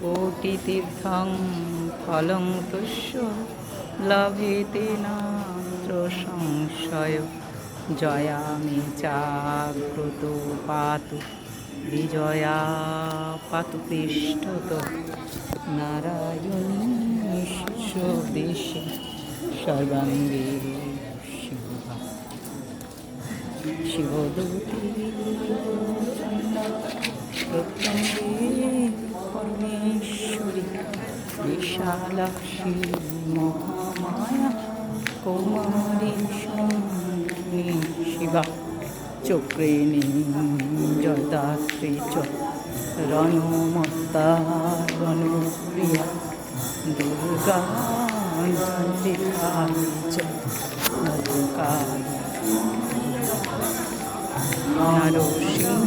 কোটিতীর্থং ফলং তুষ্য লভেতে নাত্র সংশয় জয়ামি চাগ্রত পাতু বিজয়া পাতু পৃষ্ঠত নারায়ণী দেশে সর্বাঙ্গে শিবদূতি পরমেশ্বরী বিশালাক্ষী মহামায়া কৌমারী সুন্দরী শিবা, চক্রেণী জয়দাত্রী চ রণমত্তা রণপ্রিয়া দুর্গা জয়িকালী চ নরকালী নরসিংহ